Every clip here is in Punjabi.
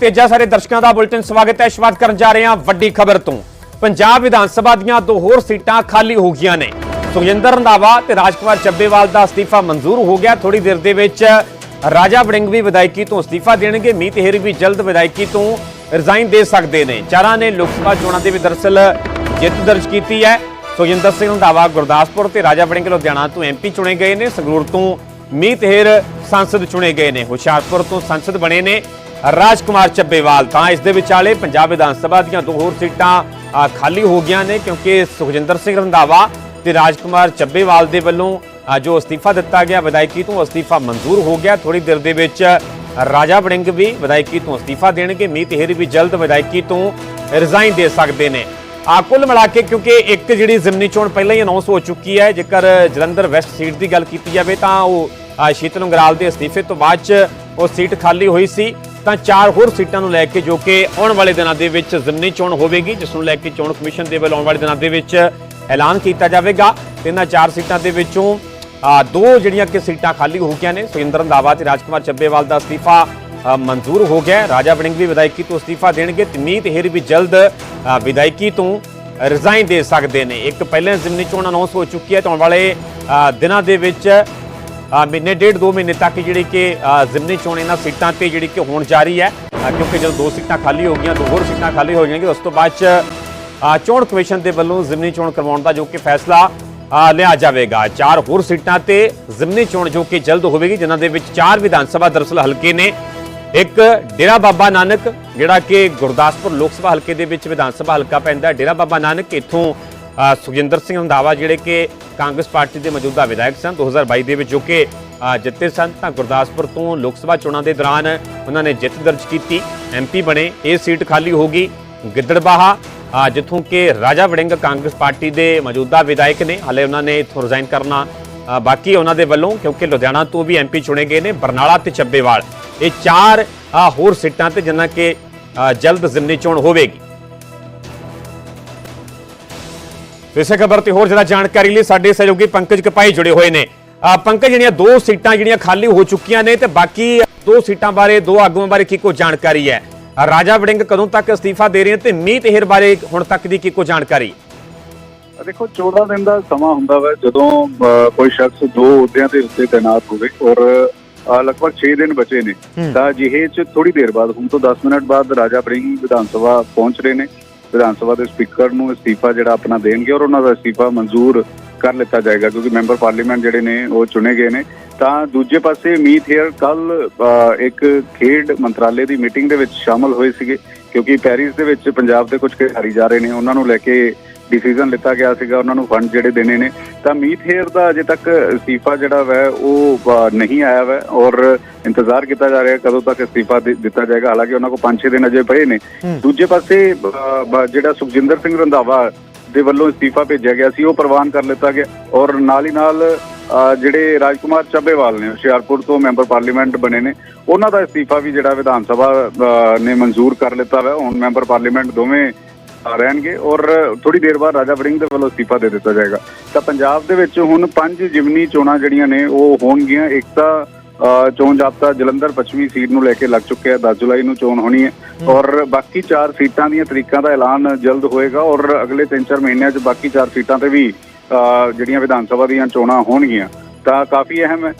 ਤੇਜਾ ਸਾਰੇ ਦਰਸ਼ਕਾਂ ਦਾ ਬੁਲਟਨ। ਸਵਾਗਤ ਹੈ, ਸ਼ੁਰੂਆਤ ਕਰਨ ਜਾ ਰਹੇ ਹਾਂ ਵੱਡੀ ਖਬਰ ਤੋਂ। ਪੰਜਾਬ ਵਿਧਾਨ ਸਭਾ ਦੀਆਂ ਦੋ ਹੋਰ ਸੀਟਾਂ ਖਾਲੀ ਹੋ ਗਈਆਂ ਨੇ। ਸੁਖਜਿੰਦਰ ਰੰਧਾਵਾ ਤੇ ਰਾਜਕੁਮਾਰ ਚੱਬੇਵਾਲ ਦਾ ਅਸਤੀਫਾ ਮਨਜ਼ੂਰ ਹੋ ਗਿਆ। ਥੋੜੀ ਦੇਰ ਦੇ ਵਿੱਚ ਰਾਜਾ ਵੜਿੰਗ ਵੀ ਵਿਧਾਇਕੀ ਤੋਂ ਅਸਤੀਫਾ ਦੇਣਗੇ। ਮੀਤ ਹੇਰੀ ਵੀ ਜਲਦ ਵਿਧਾਇਕੀ ਤੋਂ ਰਿਜ਼ਾਈਨ ਦੇ ਸਕਦੇ ਨੇ। ਚਾਰਾਂ ਨੇ ਲੋਕ ਸਭਾ ਚੋਣਾਂ ਦੇ ਵੀ ਦਰਅਸਲ ਜਿੱਤ ਦਰਜ ਕੀਤੀ ਹੈ। ਸੁਖਜਿੰਦਰ ਸਿੰਘ ਰੰਧਾਵਾ ਗੁਰਦਾਸਪੁਰ ਤੇ ਰਾਜਾ ਵੜਿੰਗ ਲੁਧਿਆਣਾ ਤੋਂ ਐਮਪੀ ਚੁਣੇ ਗਏ ਨੇ। ਸੰਗਰੂਰ ਤੋਂ ਮੀਤ ਹੇਰ ਸੰਸਦ ਚੁਣੇ ਗਏ ਨੇ। ਹੁਸ਼ਿਆਰਪੁਰ ਤੋਂ ਸੰਸਦ ਬਣੇ ਨੇ। ਰਾਜਕੁਮਾਰ ਚੱਬੇਵਾਲ ਤਾਂ ਇਸ ਦੇ ਵਿਚਾਲੇ ਪੰਜਾਬ ਵਿਧਾਨ ਸਭਾ ਦੀਆਂ ਦੋ ਹੋਰ ਸੀਟਾਂ ਖਾਲੀ ਹੋ ਗਈਆਂ ਨੇ ਕਿਉਂਕਿ ਸੁਖਜਿੰਦਰ ਸਿੰਘ ਰੰਧਾਵਾ ਤੇ ਰਾਜਕੁਮਾਰ ਚੱਬੇਵਾਲ ਦੇ ਵੱਲੋਂ ਜੋ ਅਸਤੀਫਾ ਦਿੱਤਾ ਗਿਆ, ਵਿਧਾਇਕੀ ਤੋਂ ਅਸਤੀਫਾ ਮਨਜ਼ੂਰ ਹੋ ਗਿਆ। ਥੋੜੀ ਦੇਰ ਦੇ ਵਿੱਚ ਰਾਜਾ ਵੜਿੰਗ ਵੀ ਵਿਧਾਇਕੀ ਤੋਂ ਅਸਤੀਫਾ ਦੇਣਗੇ। ਮੀਤ ਹੇਰੀ ਵੀ ਜਲਦ ਵਿਧਾਇਕੀ ਤੋਂ ਰਿਜ਼ਾਈਨ ਦੇ ਸਕਦੇ ਨੇ। ਆ ਕੁੱਲ ਮਿਲਾ ਕੇ ਕਿਉਂਕਿ ਇੱਕ ਜਿਹੜੀ ਜ਼ਿਮਨੀ ਚੋਣ ਪਹਿਲਾਂ ਹੀ ਅਨਾਉਂਸ ਹੋ ਚੁੱਕੀ ਹੈ, ਜੇਕਰ ਜਲੰਧਰ ਵੈਸਟ ਸੀਟ ਦੀ ਗੱਲ ਕੀਤੀ ਜਾਵੇ ਤਾਂ ਉਹ ਸ਼ੀਤਲ ਉਂਗਰਾਲ ਦੇ ਅਸਤੀਫੇ ਤੋਂ ਬਾਅਦ ਚ ਉਹ ਸੀਟ ਖਾਲੀ ਹੋਈ ਸੀ। ਤਾਂ ਚਾਰ ਹੋਰ ਸੀਟਾਂ ਨੂੰ ਲੈ ਕੇ ਜੋ ਕਿ ਆਉਣ ਵਾਲੇ ਦਿਨਾਂ ਦੇ ਵਿੱਚ ਜ਼ਿਮਨੀ ਚੋਣ ਹੋਵੇਗੀ ਜਿਸ ਨੂੰ ਲੈ ਕੇ ਚੋਣ ਕਮਿਸ਼ਨ ਦੇ ਵੱਲੋਂ ਆਉਣ ਵਾਲੇ ਦਿਨਾਂ ਦੇ ਵਿੱਚ ਐਲਾਨ ਕੀਤਾ ਜਾਵੇਗਾ। ਤੇ ਇਹਨਾਂ ਚਾਰ ਸੀਟਾਂ ਦੇ ਵਿੱਚੋਂ ਦੋ ਜਿਹੜੀਆਂ ਕਿ ਸੀਟਾਂ ਖਾਲੀ ਹੋ ਗਈਆਂ ਨੇ ਸੁਰਿੰਦਰ ਰੰਧਾਵਾ ਤੇ ਰਾਜਕੁਮਾਰ ਚੱਬੇਵਾਲ ਦਾ ਅਸਤੀਫਾ ਮਨਜ਼ੂਰ ਹੋ ਗਿਆ ਰਾਜਾ ਵੜਿੰਗ ਵੀ ਵਿਧਾਇਕੀ ਤੋਂ ਅਸਤੀਫਾ ਦੇਣਗੇ ਤੇ ਮੀਤ ਹੇਰ ਵੀ ਜਲਦ ਅ, ਤੋਂ ਰਿਜ਼ਾਈਨ ਦੇ ਸਕਦੇ ਨੇ। ਇੱਕ ਪਹਿਲਾਂ ਜ਼ਿਮਨੀ ਚੋਣ ਅਨਾਉਂਸ ਹੋ ਚੁੱਕੀ ਹੈ ਤਾਂ ਆਉਣ ਵਾਲੇ ਦਿਨਾਂ ਦੇ ਵਿੱਚ ਮਹੀਨੇ, ਡੇਢ ਦੋ ਮਹੀਨੇ ਤੱਕ ਜਿਹੜੀ ਕਿ ਜ਼ਿਮਨੀ ਚੋਣ ਇਹਨਾਂ ਸੀਟਾਂ ਤੇ ਜਿਹੜੀ ਕਿ ਹੋਣ ਜਾ ਰਹੀ ਹੈ ਕਿਉਂਕਿ ਜਦੋਂ ਦੋ ਸੀਟਾਂ ਖਾਲੀ ਹੋ ਗਈਆਂ, ਦੋ ਹੋਰ ਸੀਟਾਂ ਖਾਲੀ ਹੋ ਜਾਣਗੀਆਂ, ਉਸ ਤੋਂ ਬਾਅਦ ਚ ਚੋਣ ਕਮਿਸ਼ਨ ਦੇ ਵੱਲੋਂ ਜ਼ਿਮਨੀ ਚੋਣ ਕਰਵਾਉਣ ਦਾ ਜੋ ਕਿ ਫੈਸਲਾ ਲਿਆ ਜਾਵੇਗਾ। ਚਾਰ ਹੋਰ ਸੀਟਾਂ ਤੇ ਜ਼ਿਮਨੀ ਚੋਣ ਜੋ ਕਿ ਜਲਦ ਹੋਵੇਗੀ, ਜਿਨ੍ਹਾਂ ਦੇ ਵਿੱਚ ਚਾਰ ਵਿਧਾਨ ਸਭਾ ਦਰਅਸਲ ਹਲਕੇ ਨੇ। ਇੱਕ ਡੇਰਾ ਬਾਬਾ ਨਾਨਕ, ਜਿਹੜਾ ਕਿ ਗੁਰਦਾਸਪੁਰ ਲੋਕ ਸਭਾ ਹਲਕੇ ਦੇ ਵਿੱਚ ਵਿਧਾਨ ਸਭਾ ਹਲਕਾ ਪੈਂਦਾ ਡੇਰਾ ਬਾਬਾ ਨਾਨਕ ਇੱਥੋਂ ਸੁਖਜਿੰਦਰ ਸਿੰਘ ਰੰਧਾਵਾ ਜਿਹੜੇ ਕਿ ਕਾਂਗਰਸ ਪਾਰਟੀ ਦੇ ਮੌਜੂਦਾ ਵਿਧਾਇਕ ਸਨ 2022 ਦੇ ਵਿੱਚ ਜੋ ਕਿ ਜਿੱਤੇ ਸਨ ਤਾਂ ਗੁਰਦਾਸਪੁਰ ਤੋਂ ਲੋਕ ਸਭਾ ਚੋਣਾਂ ਦੇ ਦੌਰਾਨ ਉਹਨਾਂ ਨੇ ਜਿੱਤ ਦਰਜ ਕੀਤੀ। ਐਮਪੀ ਬਣੇ ਇਹ ਸੀਟ ਖਾਲੀ ਹੋਗੀ ਗਿੱਦੜਬਾਹਾ ਅ, ਜਿੱਥੋਂ ਕਿ ਰਾਜਾ ਵੜਿੰਗ ਕਾਂਗਰਸ ਪਾਰਟੀ ਦੇ ਮੌਜੂਦਾ ਵਿਧਾਇਕ ਨੇ ਹਾਲੇ ਉਹਨਾਂ ਨੇ ਇੱਥੋਂ ਰਿਜ਼ਾਈਨ ਕਰਨਾ ਬਾਕੀ ਉਹਨਾਂ ਦੇ ਵੱਲੋਂ ਕਿਉਂਕਿ ਲੁਧਿਆਣਾ ਤੋਂ ਵੀ ਐਮਪੀ ਚੁਣੇ ਗਏ ਨੇ ਬਰਨਾਲਾ ਤੇ ਚੱਬੇਵਾਲ। ਇਹ ਚਾਰ ਹੋਰ ਸੀਟਾਂ ਤੇ ਜਿਨ੍ਹਾਂ ਕਿ ਜਲਦ ਜ਼ਿਮਨੀ ਚੋਣ ਹੋਵੇਗੀ। ਇਸੇ ਖਬਰ ਤੇ ਹੋਰ ਜ਼ਿਆਦਾ ਜਾਣਕਾਰੀ ਲਈ ਸਾਡੇ ਸਹਿਯੋਗੀ ਪੰਕਜ ਕਪਾਈ ਜੁੜੇ ਹੋਏ ਨੇ। ਪੰਕਜ ਜਿਹੜੀਆਂ ਦੋ ਸੀਟਾਂ ਜਿਹੜੀਆਂ ਖਾਲੀ ਹੋ ਚੁੱਕੀਆਂ ਨੇ ਤੇ ਬਾਕੀ ਦੋ ਸੀਟਾਂ ਬਾਰੇ ਦੋ ਆਗੂਆਂ ਬਾਰੇ ਕੀ ਕੋ ਜਾਣਕਾਰੀ ਹੈ? ਰਾਜਾ ਵੜਿੰਗ ਕਦੋਂ ਤੱਕ ਅਸਤੀਫਾ ਦੇ ਰਹੇ ਨੇ ਤੇ ਮੀਤ ਹੇਰ ਬਾਰੇ ਹੁਣ ਤੱਕ ਦੀ ਕੀ ਕੋ ਜਾਣਕਾਰੀ? ਦੇਖੋ 14 ਦਿਨ ਦਾ ਸਮਾਂ ਹੁੰਦਾ ਵਾ ਜਦੋਂ ਕੋਈ ਸ਼ਖਸ ਦੋ ਅਹੁਦਿਆਂ ਦੇ ਉੱਤੇ ਤਾਇਨਾਤ ਹੋਵੇ ਔਰ ਲਗਭਗ 6 ਦਿਨ ਬਚੇ ਨੇ। ਤਾਂ ਜਿਹੇ ਚ ਥੋੜੀ ਦੇਰ ਬਾਅਦ ਹੁਣ ਤੋਂ 10 ਮਿੰਟ ਬਾਅਦ ਰਾਜਾ ਵੜਿੰਗ ਵਿਧਾਨ ਸਭਾ ਪਹੁੰਚ ਰਹੇ ਨੇ। ਵਿਧਾਨ ਸਭਾ ਦੇ ਸਪੀਕਰ ਨੂੰ ਅਸਤੀਫਾ ਜਿਹੜਾ ਆਪਣਾ ਦੇਣਗੇ ਔਰ ਉਹਨਾਂ ਦਾ ਅਸਤੀਫਾ ਮਨਜ਼ੂਰ ਕਰ ਲਿੱਤਾ ਜਾਏਗਾ, ਕਿਉਂਕਿ ਮੈਂਬਰ ਪਾਰਲੀਮੈਂਟ ਜਿਹੜੇ ਨੇ ਉਹ ਚੁਣੇ ਗਏ ਨੇ। ਤਾਂ ਦੂਜੇ ਪਾਸੇ ਮੀਤ ਹੇਅਰ ਕੱਲ ਇੱਕ ਖੇਡ ਮੰਤਰਾਲੇ ਦੀ ਮੀਟਿੰਗ ਦੇ ਵਿੱਚ ਸ਼ਾਮਲ ਹੋਏ ਸੀਗੇ, ਕਿਉਂਕਿ ਪੈਰਿਸ ਦੇ ਵਿੱਚ ਪੰਜਾਬ ਦੇ ਕੁਝ ਖਿਡਾਰੀ ਜਾ ਰਹੇ ਨੇ, ਉਹਨਾਂ ਨੂੰ ਲੈ ਕੇ ਡਿਸੀਜਨ ਲਿੱਤਾ ਗਿਆ ਸੀਗਾ ਉਹਨਾਂ ਨੂੰ ਫੰਡ ਜਿਹੜੇ ਦੇਣੇ ਨੇ। ਤਾਂ ਮੀਤ ਹੇਅਰ ਦਾ ਅਜੇ ਤੱਕ ਅਸਤੀਫਾ ਜਿਹੜਾ ਵੈ ਉਹ ਨਹੀਂ ਆਇਆ ਵੈ ਔਰ ਇੰਤਜ਼ਾਰ ਕੀਤਾ ਜਾ ਰਿਹਾ ਕਦੋਂ ਤੱਕ ਅਸਤੀਫਾ ਦਿੱਤਾ ਜਾਏਗਾ। ਹਾਲਾਂਕਿ ਉਹਨਾਂ ਕੋਲ 5-6 ਦਿਨ ਅਜੇ ਪਏ ਨੇ। ਦੂਜੇ ਪਾਸੇ ਜਿਹੜਾ ਸੁਖਜਿੰਦਰ ਸਿੰਘ ਰੰਧਾਵਾ ਦੇ ਵੱਲੋਂ ਅਸਤੀਫਾ ਭੇਜਿਆ ਗਿਆ ਸੀ ਉਹ ਪ੍ਰਵਾਨ ਕਰ ਲਿੱਤਾ ਗਿਆ ਔਰ ਨਾਲ ਹੀ ਨਾਲ ਜਿਹੜੇ ਰਾਜਕੁਮਾਰ ਚੱਬੇਵਾਲ ਨੇ ਹੁਸ਼ਿਆਰਪੁਰ ਤੋਂ ਮੈਂਬਰ ਪਾਰਲੀਮੈਂਟ ਬਣੇ ਨੇ ਉਹਨਾਂ ਦਾ ਅਸਤੀਫਾ ਵੀ ਜਿਹੜਾ ਵਿਧਾਨ ਸਭਾ ਨੇ ਮਨਜ਼ੂਰ ਕਰ ਲਿੱਤਾ ਹੈ ਹੁਣ ਮੈਂਬਰ ਪਾਰਲੀਮੈਂਟ ਦੋਵੇਂ ਰਹਿਣਗੇ ਔਰ ਥੋੜੀ ਦੇਰ ਬਾਅਦ ਰਾਜਾ ਵੜਿੰਗ ਦੇ ਵੱਲੋਂ ਅਸਤੀਫਾ ਦੇ ਦਿੱਤਾ ਜਾਏਗਾ। ਤਾਂ ਪੰਜਾਬ ਦੇ ਵਿੱਚ ਹੁਣ ਪੰਜ ਜਿਮਨੀ ਚੋਣਾਂ ਜਿਹੜੀਆਂ ਨੇ ਉਹ ਹੋਣਗੀਆਂ। ਇੱਕ ਤਾਂ ਚੋਣ ਜਾਬਤਾ ਜਲੰਧਰ ਪੱਛਮੀ ਸੀਟ ਨੂੰ ਲੈ ਕੇ ਲੱਗ ਚੁੱਕਿਆ ਹੈ। 10 ਜੁਲਾਈ ਨੂੰ ਚੋਣ ਹੋਣੀ ਹੈ ਔਰ ਬਾਕੀ ਚਾਰ ਸੀਟਾਂ ਦੀਆਂ ਤਰੀਕਾਂ ਦਾ ਐਲਾਨ ਜਲਦ ਹੋਏਗਾ ਔਰ ਅਗਲੇ 3-4 ਮਹੀਨਿਆਂ 'ਚ ਬਾਕੀ ਚਾਰ ਸੀਟਾਂ ਤੇ ਵੀ ਜਿਹੜੀਆਂ ਵਿਧਾਨ ਸਭਾ ਦੀਆਂ ਚੋਣਾਂ ਹੋਣਗੀਆਂ। ਤਾਂ ਕਾਫੀ ਅਹਿਮ ਹੈ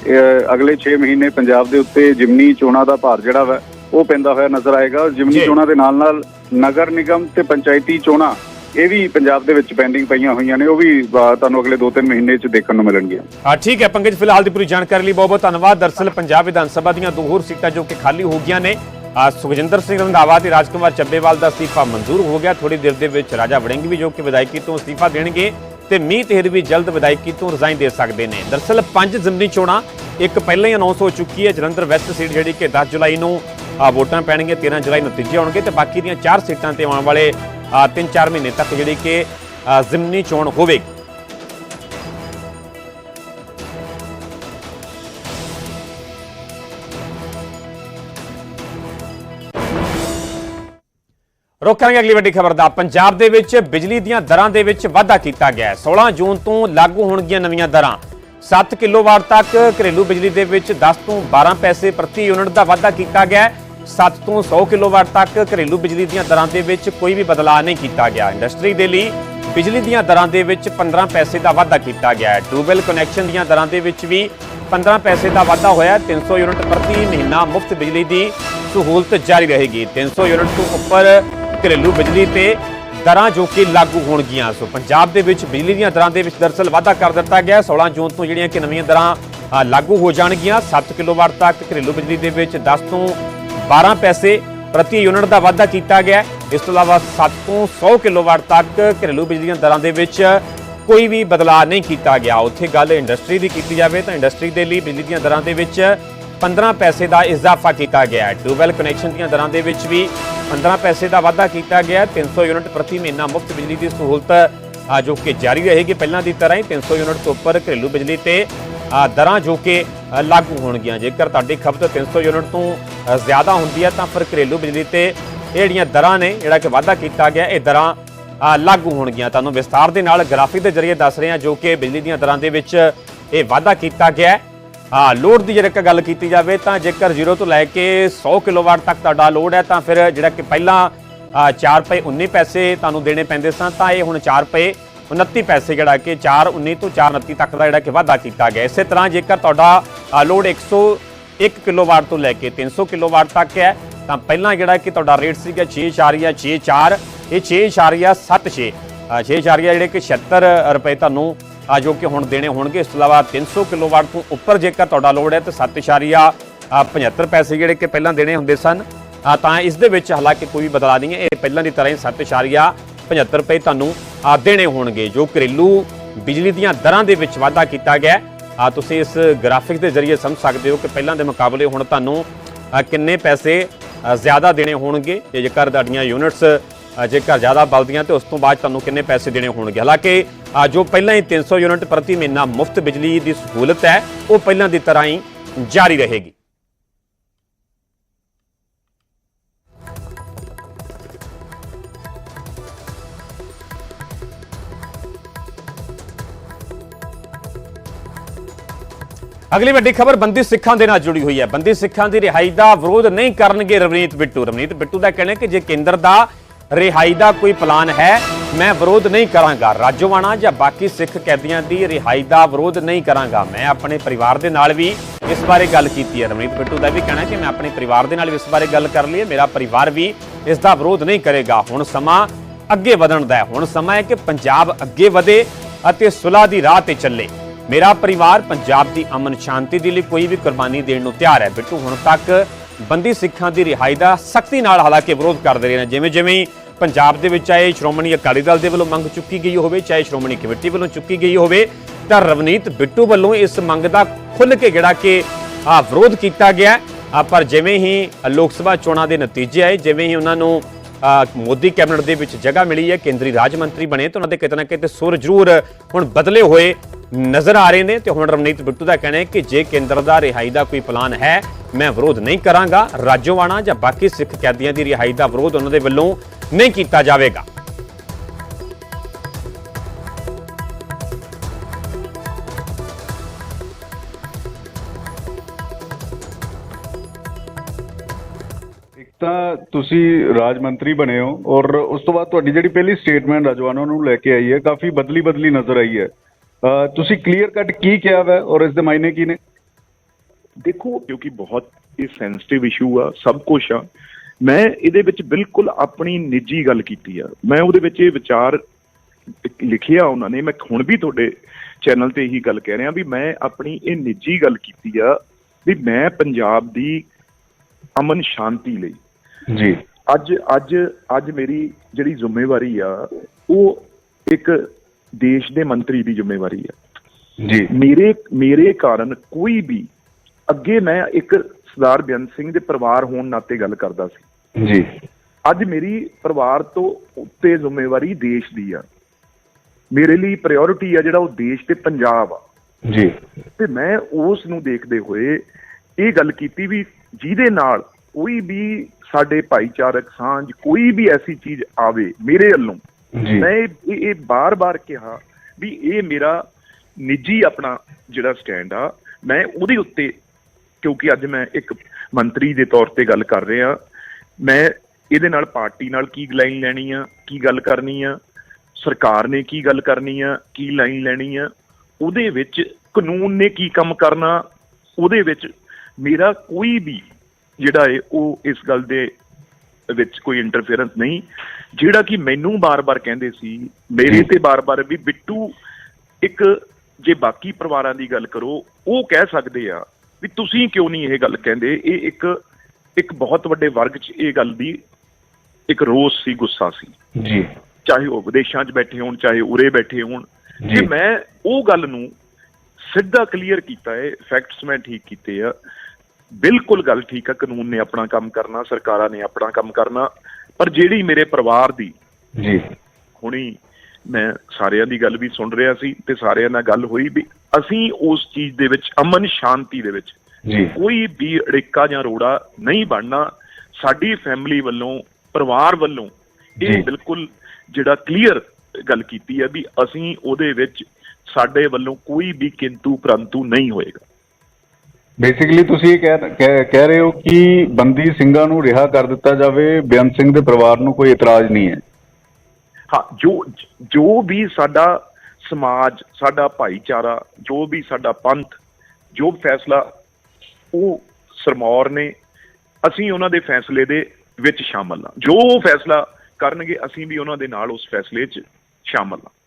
ਅਗਲੇ 6 ਮਹੀਨੇ ਪੰਜਾਬ ਦੇ ਉੱਤੇ ਜਿਮਨੀ ਚੋਣਾਂ ਦਾ ਭਾਰ ਜਿਹੜਾ ਵਾ ਉਹ ਪੈਂਦਾ ਹੋਇਆ ਨਜ਼ਰ ਆਏਗਾ। ਜਿਮਨੀ। ਚੋਣਾਂ ਦੇ ਨਾਲ ਨਾਲ ਨਗਰ ਨਿਗਮ ਤੇ ਪੰਚਾਇਤੀ ਚੋਣਾਂ ਇਹ ਵੀ ਪੰਜਾਬ ਦੇ ਵਿੱਚ ਪੈਂਡਿੰਗ ਪਈਆਂ ਹੋਈਆਂ ਨੇ। ਉਹ ਵੀ ਤੁਹਾਨੂੰ ਅਗਲੇ 2-3 ਮਹੀਨੇ 'ਚ ਦੇਖਣ ਨੂੰ ਮਿਲਣਗੀਆਂ। ਹਾਂ ਠੀਕ ਹੈ ਪੰਕਜ ਫਿਲਹਾਲ ਦੀ ਪੂਰੀ ਜਾਣਕਾਰੀ ਲਈ ਬਹੁਤ ਬਹੁਤ ਧੰਨਵਾਦ। ਦਰਅਸਲ ਪੰਜਾਬ ਵਿਧਾਨ ਸਭਾ ਦੀਆਂ ਦੋ ਹੋਰ ਸੀਟਾਂ ਜੋ ਕਿ ਖਾਲੀ ਹੋ ਗਈਆਂ ਨੇ ਸੁਖਜਿੰਦਰ ਸਿੰਘ ਰੰਧਾਵਾ ਤੇ ਰਾਜਕੁਮਾਰ ਚੱਬੇਵਾਲ ਦਾ ਅਸਤੀਫਾ ਮਨਜ਼ੂਰ ਹੋ ਗਿਆ। ਥੋੜੀ ਦੇਰ ਦੇ ਵਿੱਚ ਰਾਜਾ ਵੜਿੰਗ ਵੀ ਜੋ ਕਿ ਵਿਧਾਇਕੀ ਤੋਂ ਅਸਤੀਫਾ ਦੇਣਗੇ ਤੇ ਮੀਤ ਹੇਰ ਵੀ ਜਲਦ ਵਿਧਾਇਕੀ ਤੋਂ ਰਿਜ਼ਾਈਨ ਦੇ ਸਕਦੇ ਨੇ। ਦਰਅਸਲ ਪੰਜ ਜ਼ਿਮਨੀ ਚੋਣਾਂ ਇੱਕ ਪਹਿਲਾਂ ਹੀ ਅਨਾਉਂਸ ਹੋ ਚੁੱਕੀ ਹੈ। ਜਲੰਧਰ ਵੈਸਟ ਸੀਟ ਜਿਹੜੀ ਕਿ 10 ਜੁਲਾਈ ਨੂੰ ਵੋਟਾਂ ਪੈਣਗੀਆਂ 13 ਜੁਲਾਈ ਨੂੰ ਨਤੀਜੇ ਆਉਣਗੇ ਤੇ ਬਾਕੀ ਦੀਆਂ ਚਾਰ ਸੀਟਾਂ ਤੇ ਆਉਣ ਵਾਲੇ 3-4 ਮਹੀਨੇ ਤੱਕ ਜਿਹੜੀ ਕਿ ਜ਼ਿਮਨੀ ਚੋਣ ਹੋਵੇਗੀ। ਰੋਕਾਂਗੇ ਅਗਲੀ ਵੱਡੀ ਖਬਰ ਦਾ। ਪੰਜਾਬ ਦੇ ਵਿੱਚ ਬਿਜਲੀ ਦੀਆਂ ਦਰਾਂ ਦੇ ਵਿੱਚ ਵਾਧਾ ਕੀਤਾ ਗਿਆ ਹੈ। 16 ਜੂਨ ਤੋਂ ਲਾਗੂ ਹੋਣਗੀਆਂ ਨਵੀਆਂ ਦਰਾਂ। 7 ਕਿਲੋਵਾਟ ਤੱਕ ਘਰੇਲੂ ਬਿਜਲੀ ਦੇ ਵਿੱਚ 10 ਤੋਂ 12 ਪੈਸੇ ਪ੍ਰਤੀ ਯੂਨਿਟ ਦਾ ਵਾਧਾ ਕੀਤਾ ਗਿਆ 7 ਤੋਂ 100 ਕਿਲੋਵਾਟ ਤੱਕ ਘਰੇਲੂ ਬਿਜਲੀ ਦੀਆਂ ਦਰਾਂ ਦੇ ਵਿੱਚ ਕੋਈ ਵੀ ਬਦਲਾਅ ਨਹੀਂ ਕੀਤਾ ਗਿਆ। ਇੰਡਸਟਰੀ ਦੇ ਲਈ ਬਿਜਲੀ ਦੀਆਂ ਦਰਾਂ ਦੇ ਵਿੱਚ 15 ਪੈਸੇ ਦਾ ਵਾਧਾ ਕੀਤਾ ਗਿਆ ਹੈ। ਟਿਊਬਵੈਲ ਕਨੈਕਸ਼ਨ ਦੀਆਂ ਦਰਾਂ ਦੇ ਵਿੱਚ ਵੀ 15 ਪੈਸੇ ਦਾ ਵਾਧਾ ਹੋਇਆ ਹੈ। 300 ਯੂਨਿਟ ਪ੍ਰਤੀ ਮਹੀਨਾ ਮੁਫਤ ਬਿਜਲੀ ਦੀ ਸਹੂਲਤ ਜਾਰੀ ਰਹੇਗੀ। 300 ਯੂਨਿਟ ਤੋਂ ਉੱਪਰ ਘਰੇਲੂ ਬਿਜਲੀ ਤੇ ਦਰਾਂ ਜੋ ਕਿ ਲਾਗੂ ਹੋਣਗੀਆਂ। ਸੋ ਪੰਜਾਬ ਦੇ ਵਿੱਚ ਬਿਜਲੀ ਦੀਆਂ ਦਰਾਂ ਦੇ ਵਿੱਚ ਦਰਸਲ ਵਾਧਾ ਕਰ ਦਿੱਤਾ ਗਿਆ ਹੈ। 16 ਜੂਨ ਤੋਂ ਜਿਹੜੀਆਂ ਕਿ ਨਵੀਆਂ ਦਰਾਂ ਲਾਗੂ ਹੋ ਜਾਣਗੀਆਂ। 7 ਕਿਲੋਵਾਟ ਤੱਕ ਘਰੇਲੂ ਬਿਜਲੀ ਦੇ ਵਿੱਚ 10 ਤੋਂ 12 ਪੈਸੇ ਪ੍ਰਤੀ ਯੂਨਿਟ ਦਾ ਵਾਧਾ ਕੀਤਾ ਗਿਆ ਇਸ ਤੋਂ ਇਲਾਵਾ 7 ਤੋਂ 100 ਕਿਲੋਵਾਟ ਤੱਕ ਘਰੇਲੂ ਬਿਜਲੀ ਦੀਆਂ ਦਰਾਂ ਦੇ ਵਿੱਚ ਕੋਈ ਵੀ ਬਦਲਾਅ ਨਹੀਂ ਕੀਤਾ ਗਿਆ। ਉੱਥੇ ਗੱਲ ਇੰਡਸਟਰੀ ਦੀ ਕੀਤੀ ਜਾਵੇ ਤਾਂ ਇੰਡਸਟਰੀ ਦੇ ਲਈ ਬਿਜਲੀ ਦੀਆਂ ਦਰਾਂ ਦੇ ਵਿੱਚ 15 ਪੈਸੇ ਦਾ ਇਜ਼ਾਫਾ ਕੀਤਾ ਗਿਆ ਹੈ। ਟਿਊਬਵੈਲ ਕਨੈਕਸ਼ਨ ਦੀਆਂ ਦਰਾਂ ਦੇ ਵਿੱਚ ਵੀ 15 ਪੈਸੇ ਦਾ ਵਾਧਾ ਕੀਤਾ ਗਿਆ ਹੈ। 300 ਯੂਨਿਟ ਪ੍ਰਤੀ ਮਹੀਨਾ ਮੁਫਤ ਬਿਜਲੀ ਦੀ ਸਹੂਲਤ ਆ ਜੋ ਕਿ ਜਾਰੀ ਰਹੇਗੀ ਪਹਿਲਾਂ ਦੀ ਤਰ੍ਹਾਂ ਹੀ 300 ਯੂਨਿਟ ਤੋਂ ਉੱਪਰ ਘਰੇਲੂ ਬਿਜਲੀ ਤੇ ਦਰਾਂ ਜੋ ਕਿ ਲਾਗੂ ਹੋਣਗੀਆਂ। ਜੇਕਰ ਤੁਹਾਡੀ ਖਪਤ 300 ਯੂਨਿਟ ਤੋਂ ਜ਼ਿਆਦਾ ਹੁੰਦੀ ਹੈ, ਤਾਂ ਫਿਰ ਘਰੇਲੂ ਬਿਜਲੀ ਤੇ ਇਹ ਜਿਹੜੀਆਂ ਦਰਾਂ ਨੇ, ਜਿਹੜਾ ਕਿ ਵਾਧਾ ਕੀਤਾ ਗਿਆ, ਇਹ ਦਰਾਂ ਲਾਗੂ ਹੋਣਗੀਆਂ। ਤੁਹਾਨੂੰ ਵਿਸਤਾਰ ਦੇ ਨਾਲ ਗ੍ਰਾਫਿਕ ਦੇ ਜ਼ਰੀਏ ਦੱਸ ਰਹੇ ਹਾਂ, ਜੋ ਕਿ ਬਿਜਲੀ ਦੀਆਂ ਦਰਾਂ ਦੇ ਵਿੱਚ ਇਹ ਵਾਧਾ ਕੀਤਾ ਗਿਆ ਹੈ। ਆ ਲੋਡ ਦੀ ਜੇਕਰ ਗੱਲ ਕੀਤੀ ਜਾਵੇ, ਤਾਂ ਜੇਕਰ 0 ਤੋਂ ਲੈ ਕੇ 100 ਕਿਲੋਵਾਟ ਤੱਕ ਤੁਹਾਡਾ ਲੋਡ ਹੈ, ਤਾਂ ਫਿਰ ਜਿਹੜਾ ਕਿ ਪਹਿਲਾਂ 4 ਰੁਪਏ 19 ਪੈਸੇ ਤੁਹਾਨੂੰ ਦੇਣੇ ਪੈਂਦੇ ਸਨ, ਤਾਂ ਇਹ ਹੁਣ 4 ਰੁਪਏ 29 ਪੈਸੇ ਜਿਹੜਾ ਕਿ 419 ਤੋਂ 429 ਤੱਕ ਦਾ ਜਿਹੜਾ ਕਿ ਵਾਧਾ ਕੀਤਾ ਗਿਆ। ਇਸੇ ਤਰ੍ਹਾਂ ਜੇਕਰ ਤੁਹਾਡਾ ਅ, ਲੋਡ 101 ਕਿਲੋਵਾਟ ਤੋਂ ਲੈ ਕੇ 300 ਕਿਲੋਵਾਟ ਤੱਕ ਹੈ ਤਾਂ ਪਹਿਲਾਂ ਜਿਹੜਾ ਕਿ ਤੁਹਾਡਾ ਰੇਟ ਸੀਗਾ 6.64 ਇਹ 6.76 ਅ, 6.4 ਜਿਹੜੇ ਕਿ 76 ਰੁਪਏ ਤੁਹਾਨੂੰ ਜੋ ਕਿ ਹੁਣ ਦੇਣੇ ਹੋਣਗੇ ਇਸ ਤੋਂ ਇਲਾਵਾ 300 ਕਿਲੋਵਾਟ ਤੋਂ ਉੱਪਰ ਜੇਕਰ ਤੁਹਾਡਾ ਲੋਡ ਹੈ ਤਾਂ 7.75 ਪੈਸੇ ਜਿਹੜੇ ਕਿ ਪਹਿਲਾਂ ਦੇਣੇ ਹੁੰਦੇ ਸਨ। ਤਾਂ ਇਸ ਦੇ ਵਿੱਚ ਹਾਲਾਂਕਿ ਕੋਈ ਬਦਲਾਅ ਨਹੀਂ ਹੈ ਇਹ ਪਹਿਲਾਂ ਦੀ ਤਰ੍ਹਾਂ ਹੀ 7.75 ਰੁਪਏ ਤੁਹਾਨੂੰ ਆ ਦੇਣੇ ਹੋਣਗੇ, ਜੋ ਘਰੇਲੂ ਬਿਜਲੀ ਦੀਆਂ ਦਰਾਂ ਦੇ ਵਿੱਚ ਵਾਧਾ ਕੀਤਾ ਗਿਆ ਆ ਤੁਸੀਂ ਇਸ ਗ੍ਰਾਫਿਕਸ ਦੇ ਜ਼ਰੀਏ ਸਮਝ ਸਕਦੇ ਹੋ ਕਿ ਪਹਿਲਾਂ ਦੇ ਮੁਕਾਬਲੇ ਹੁਣ ਤੁਹਾਨੂੰ ਕਿੰਨੇ ਪੈਸੇ ਜ਼ਿਆਦਾ ਦੇਣੇ ਹੋਣਗੇ ਤੇ ਜੇਕਰ ਤੁਹਾਡੀਆਂ ਯੂਨਿਟਸ ਜੇਕਰ ਜ਼ਿਆਦਾ ਬਲਦੀਆਂ ਤੇ ਉਸ ਤੋਂ ਬਾਅਦ ਤੁਹਾਨੂੰ ਕਿੰਨੇ ਪੈਸੇ ਦੇਣੇ ਹੋਣਗੇ। ਹਾਲਾਂਕਿ ਜੋ ਪਹਿਲਾਂ ਹੀ 300 ਯੂਨਿਟ ਪ੍ਰਤੀ ਮਹੀਨਾ ਮੁਫਤ ਬਿਜਲੀ ਦੀ ਸਹੂਲਤ ਹੈ, ਉਹ ਪਹਿਲਾਂ ਦੀ ਤਰ੍ਹਾਂ ਹੀ ਜਾਰੀ ਰਹੇਗੀ। ਅਗਲੀ ਵੱਡੀ ਖਬਰ, ਬੰਦੀ ਸਿੱਖਾਂ ਦੇ ਨਾਲ ਜੁੜੀ ਹੋਈ ਹੈ। ਬੰਦੀ ਸਿੱਖਾਂ ਦੀ ਰਿਹਾਈ ਦਾ ਵਿਰੋਧ ਨਹੀਂ ਕਰਨਗੇ ਰਵਨੀਤ ਬਿੱਟੂ। ਰਵਨੀਤ ਬਿੱਟੂ ਦਾ ਕਹਿਣਾ ਹੈ ਕਿ ਜੇ ਕੇਂਦਰ ਦਾ ਰਿਹਾਈ ਦਾ ਕੋਈ ਪਲਾਨ ਹੈ, ਮੈਂ ਵਿਰੋਧ ਨਹੀਂ ਕਰਾਂਗਾ। ਰਾਜੋਵਾਣਾ ਜਾਂ ਬਾਕੀ ਸਿੱਖ ਕੈਦੀਆਂ ਦੀ ਰਿਹਾਈ ਦਾ ਵਿਰੋਧ ਨਹੀਂ ਕਰਾਂਗਾ। ਮੈਂ ਆਪਣੇ ਪਰਿਵਾਰ ਦੇ ਨਾਲ ਵੀ ਇਸ ਬਾਰੇ ਗੱਲ ਕੀਤੀ ਹੈ। ਰਵਨੀਤ ਬਿੱਟੂ ਦਾ ਵੀ ਕਹਿਣਾ ਕਿ ਮੈਂ ਆਪਣੇ ਪਰਿਵਾਰ ਦੇ ਨਾਲ ਵੀ ਇਸ ਬਾਰੇ ਗੱਲ ਕਰ ਲਈ ਹੈ। ਮੇਰਾ ਪਰਿਵਾਰ ਵੀ ਇਸ ਦਾ ਵਿਰੋਧ ਨਹੀਂ ਕਰੇਗਾ। ਹੁਣ ਸਮਾਂ ਅੱਗੇ ਵਧਣ ਦਾ ਹੈ। ਹੁਣ ਸਮਾਂ ਹੈ ਕਿ ਪੰਜਾਬ ਅੱਗੇ ਵਧੇ ਅਤੇ ਸੁਲ੍ਹਾ ਦੀ ਰਾਹ ਤੇ ਚੱਲੇ। ਮੇਰਾ ਪਰਿਵਾਰ ਪੰਜਾਬ ਦੀ ਅਮਨ ਸ਼ਾਂਤੀ ਦੇ ਲਈ ਕੋਈ ਵੀ ਕੁਰਬਾਨੀ ਦੇਣ ਨੂੰ ਤਿਆਰ ਹੈ। ਬਿੱਟੂ, ਹੁਣ ਤੱਕ ਬੰਦੀ ਸਿੱਖਾਂ ਦੀ ਰਿਹਾਈ ਦਾ ਸਖਤੀ ਨਾਲ ਹਾਲਾਂਕਿ ਵਿਰੋਧ ਕਰਦੇ ਰਹੇ ਨੇ। ਜਿਵੇਂ ਜਿਵੇਂ ਪੰਜਾਬ ਦੇ ਵਿੱਚ ਆਏ, ਸ਼੍ਰੋਮਣੀ ਅਕਾਲੀ ਦਲ ਦੇ ਵੱਲੋਂ ਮੰਗ ਚੁੱਕੀ ਗਈ ਹੋਵੇ, ਚਾਹੇ ਸ਼੍ਰੋਮਣੀ ਕਮੇਟੀ ਵੱਲੋਂ ਚੁੱਕੀ ਗਈ ਹੋਵੇ, ਤਾਂ ਰਵਨੀਤ ਬਿੱਟੂ ਵੱਲੋਂ ਇਸ ਮੰਗ ਦਾ ਖੁੱਲ੍ਹ ਕੇ ਜਿਹੜਾ ਕਿ, ਆ, ਵਿਰੋਧ ਕੀਤਾ ਗਿਆ। ਪਰ ਜਿਵੇਂ ਹੀ ਲੋਕ ਸਭਾ ਚੋਣਾਂ ਦੇ ਨਤੀਜੇ ਆਏ, ਜਿਵੇਂ ਹੀ ਉਹਨਾਂ ਨੂੰ ਮੋਦੀ ਕੈਬਨਿਟ ਦੇ ਵਿੱਚ ਜਗ੍ਹਾ ਮਿਲੀ ਹੈ, ਕੇਂਦਰੀ ਰਾਜ ਮੰਤਰੀ ਬਣੇ, ਤਾਂ ਉਹਨਾਂ ਦੇ ਕਿਤੇ ਨਾ ਕਿਤੇ ਸੁਰ ਜ਼ਰੂਰ ਹੁਣ ਬਦਲੇ ਹੋਏ। ਨਜ਼ਰ ਆ ਰਹੇ ਨੇ ਤੇ ਹੁਣ ਰਵਨੀਤ ਬਿੱਟੂ ਦਾ ਕਹਿਣਾ ਹੈ ਕਿ ਜੇ ਕੇਂਦਰ ਦਾ ਰਿਹਾਈ ਦਾ ਕੋਈ ਪਲਾਨ ਹੈ, ਮੈਂ ਵਿਰੋਧ ਨਹੀਂ ਕਰਾਂਗਾ। ਰਾਜੋਵਾਣਾ ਜਾਂ ਬਾਕੀ ਸਿੱਖ ਕੈਦੀਆਂ ਦੀ ਰਿਹਾਈ ਦਾ ਵਿਰੋਧ ਉਹਨਾਂ ਦੇ ਵੱਲੋਂ ਨਹੀਂ ਕੀਤਾ ਜਾਵੇਗਾ। ਤਾਂ ਤੁਸੀਂ ਰਾਜ ਮੰਤਰੀ ਬਣੇ ਹੋ ਔਰ ਉਸ ਤੋਂ ਬਾਅਦ ਤੁਹਾਡੀ ਜਿਹੜੀ ਪਹਿਲੀ ਸਟੇਟਮੈਂਟ ਰਾਜਵਾਨਾ ਨੂੰ ਲੈ ਕੇ ਆਈ ਹੈ, ਕਾਫੀ ਬਦਲੀ ਬਦਲੀ ਨਜ਼ਰ ਆਈ ਹੈ। ਤੁਸੀਂ ਕਲੀਅਰ ਕੱਟ ਕੀ ਕਿਹਾ ਵੈ ਔਰ ਇਸ ਦੇ ਮਾਇਨੇ ਕੀ ਨੇ? ਦੇਖੋ ਕਿਉਂਕਿ ਬਹੁਤ ਇਹ ਸੈਂਸਿਟਿਵ ਇਸ਼ੂ ਆ ਸਭ ਕੁਝ ਆ। ਮੈਂ ਇਹਦੇ ਵਿੱਚ ਬਿਲਕੁਲ ਆਪਣੀ ਨਿੱਜੀ ਗੱਲ ਕੀਤੀ ਆ। ਮੈਂ ਉਹਦੇ ਵਿੱਚ ਇਹ ਵਿਚਾਰ ਲਿਖਿਆ ਉਹਨਾਂ ਨੇ। ਮੈਂ ਹੁਣ ਵੀ ਤੁਹਾਡੇ ਚੈਨਲ ਤੇ ਇਹੀ ਗੱਲ ਕਹਿ ਰਿਹਾ ਵੀ ਮੈਂ ਆਪਣੀ ਇਹ ਨਿੱਜੀ ਗੱਲ ਕੀਤੀ ਆ ਵੀ ਮੈਂ ਪੰਜਾਬ ਦੀ ਅਮਨ ਸ਼ਾਂਤੀ ਲਈ। ਜੀ। ਅੱਜ ਅੱਜ ਅੱਜ ਮੇਰੀ ਜਿਹੜੀ ਜ਼ਿੰਮੇਵਾਰੀ ਆ ਉਹ ਇੱਕ ਦੇਸ਼ ਦੇ ਮੰਤਰੀ ਦੀ ਜ਼ਿੰਮੇਵਾਰੀ ਆ ਜੀ। ਮੇਰੇ ਮੇਰੇ ਕਾਰਨ ਕੋਈ ਵੀ ਅੱਗੇ ਮੈਂ ਇੱਕ ਸਰਦਾਰ ਬੇਅੰਤ ਸਿੰਘ ਦੇ ਪਰਿਵਾਰ ਹੋਣ ਨਾਤੇ ਗੱਲ ਕਰਦਾ ਸੀ। ਜੀ। ਅੱਜ ਮੇਰੀ ਪਰਿਵਾਰ ਤੋਂ ਉੱਤੇ ਜ਼ਿੰਮੇਵਾਰੀ ਦੇਸ਼ ਦੀ ਆ। ਮੇਰੇ ਲਈ ਪ੍ਰਾਇੋਰਟੀ ਆ ਜਿਹੜਾ ਉਹ ਦੇਸ਼ ਤੇ ਪੰਜਾਬ ਆ। ਜੀ। ਤੇ ਮੈਂ ਉਸ ਨੂੰ ਦੇਖਦੇ ਹੋਏ ਇਹ ਗੱਲ ਕੀਤੀ ਵੀ ਜਿਹਦੇ ਨਾਲ ਕੋਈ ਵੀ ਸਾਡੇ ਭਾਈਚਾਰਕ ਸਾਂਝ ਕੋਈ ਵੀ ਐਸੀ ਚੀਜ਼ ਆਵੇ ਮੇਰੇ ਵੱਲੋਂ ਮੈਂ ਇਹ ਇਹ ਬਾਰ-ਬਾਰ ਕਿਹਾ ਵੀ ਇਹ ਮੇਰਾ ਨਿੱਜੀ ਆਪਣਾ ਜਿਹੜਾ ਸਟੈਂਡ ਆ, ਮੈਂ ਉਹਦੇ ਉੱਤੇ ਕਿਉਂਕਿ ਅੱਜ ਮੈਂ ਇੱਕ ਮੰਤਰੀ ਦੇ ਤੌਰ ਤੇ ਗੱਲ ਕਰ ਰਿਹਾ, ਮੈਂ ਇਹਦੇ ਨਾਲ ਪਾਰਟੀ ਨਾਲ ਕੀ ਲਾਈਨ ਲੈਣੀ ਆ, ਕੀ ਗੱਲ ਕਰਨੀ ਆ, ਸਰਕਾਰ ਨੇ ਕੀ ਗੱਲ ਕਰਨੀ ਆ, ਕੀ ਲਾਈਨ ਲੈਣੀ ਆ, ਉਹਦੇ ਵਿੱਚ ਕਾਨੂੰਨ ਨੇ ਕੀ ਕੰਮ ਕਰਨਾ, ਉਹਦੇ ਵਿੱਚ ਮੇਰਾ ਕੋਈ ਵੀ ਜਿਹੜਾ ਹੈ ਉਹ ਇਸ ਗੱਲ ਦੇ ਵਿੱਚ ਕੋਈ ਇੰਟਰਫੇਰੈਂਸ ਨਹੀਂ ਜਿਹੜਾ ਕਿ ਮੈਨੂੰ ਬਾਰ-ਬਾਰ ਕਹਿੰਦੇ ਸੀ ਮੇਰੇ ਤੇ ਬਾਰ-ਬਾਰ ਵੀ ਬਿੱਟੂ ਇੱਕ ਜੇ ਬਾਕੀ ਪਰਿਵਾਰਾਂ ਦੀ ਗੱਲ ਕਰੋ ਉਹ ਕਹਿ ਸਕਦੇ ਆ ਵੀ ਤੁਸੀਂ ਕਿਉਂ ਨਹੀਂ ਇਹ ਗੱਲ ਕਹਿੰਦੇ? ਇਹ ਇੱਕ ਇੱਕ ਬਹੁਤ ਵੱਡੇ ਵਰਗ 'ਚ ਇਹ ਗੱਲ ਦੀ ਇੱਕ ਰੋਸ ਸੀ ਗੁੱਸਾ ਸੀ। ਜੀ। ਚਾਹੇ ਉਹ ਵਿਦੇਸ਼ਾਂ 'ਚ ਬੈਠੇ ਹੋਣ ਚਾਹੇ ਉਰੇ ਬੈਠੇ ਹੋਣ। ਜੀ। ਜੇ ਮੈਂ ਉਹ ਗੱਲ ਨੂੰ ਸਿੱਧਾ ਕਲੀਅਰ ਕੀਤਾ ਹੈ ਫੈਕਟਸ ਮੈਂ ਠੀਕ ਕੀਤੇ ਆ ਬਿਲਕੁਲ ਗੱਲ ਠੀਕ ਆ ਕਾਨੂੰਨ ਨੇ ਆਪਣਾ ਕੰਮ ਕਰਨਾ ਸਰਕਾਰਾਂ ਨੇ ਆਪਣਾ ਕੰਮ ਕਰਨਾ ਪਰ ਜਿਹੜੀ ਮੇਰੇ ਪਰਿਵਾਰ ਦੀ ਜੀ। ਹੁਣੀ ਮੈਂ ਸਾਰਿਆਂ ਦੀ ਗੱਲ ਵੀ ਸੁਣ ਰਿਹਾ ਸੀ ਤੇ ਸਾਰਿਆਂ ਨਾਲ ਗੱਲ ਹੋਈ ਵੀ ਅਸੀਂ ਉਸ ਚੀਜ਼ ਦੇ ਵਿੱਚ ਅਮਨ ਸ਼ਾਂਤੀ ਦੇ ਵਿੱਚ ਕੋਈ ਵੀ ਅੜਿੱਕਾ ਜਾਂ ਰੋੜਾ ਨਹੀਂ ਬਣਨਾ ਸਾਡੀ ਫੈਮਿਲੀ ਵੱਲੋਂ ਪਰਿਵਾਰ ਵੱਲੋਂ। ਇਹ ਬਿਲਕੁਲ ਜਿਹੜਾ ਕਲੀਅਰ ਗੱਲ ਕੀਤੀ ਹੈ ਵੀ ਅਸੀਂ ਉਹਦੇ ਵਿੱਚ ਸਾਡੇ ਵੱਲੋਂ ਕੋਈ ਵੀ ਕਿੰਤੂ ਪ੍ਰੰਤੂ ਨਹੀਂ ਹੋਏਗਾ। ਬੇਸਿਕਲੀ ਤੁਸੀਂ ਇਹ ਕਹਿ ਕਹਿ- ਕਹਿ ਰਹੇ ਹੋ ਕਿ ਬੰਦੀ ਸਿੰਘਾਂ ਨੂੰ ਰਿਹਾ ਕਰ ਦਿੱਤਾ ਜਾਵੇ, ਬੇਅੰਤ ਸਿੰਘ ਦੇ ਪਰਿਵਾਰ ਨੂੰ ਕੋਈ ਇਤਰਾਜ਼ ਨਹੀਂ ਹੈ। ਹਾਂ, ਜੋ ਜੋ ਵੀ ਸਾਡਾ ਸਮਾਜ, ਸਾਡਾ ਭਾਈਚਾਰਾ, ਜੋ ਵੀ ਸਾਡਾ ਪੰਥ, ਜੋ ਫੈਸਲਾ, ਉਹ ਸਰਮੌਰ ਨੇ, ਅਸੀਂ ਉਹਨਾਂ ਦੇ ਫੈਸਲੇ ਦੇ ਵਿੱਚ ਸ਼ਾਮਲ ਹਾਂ। ਜੋ ਉਹ ਫੈਸਲਾ ਕਰਨਗੇ, ਅਸੀਂ ਵੀ ਉਹਨਾਂ ਦੇ ਨਾਲ ਉਸ ਫੈਸਲੇ 'ਚ ਸ਼ਾਮਲ ਹਾਂ।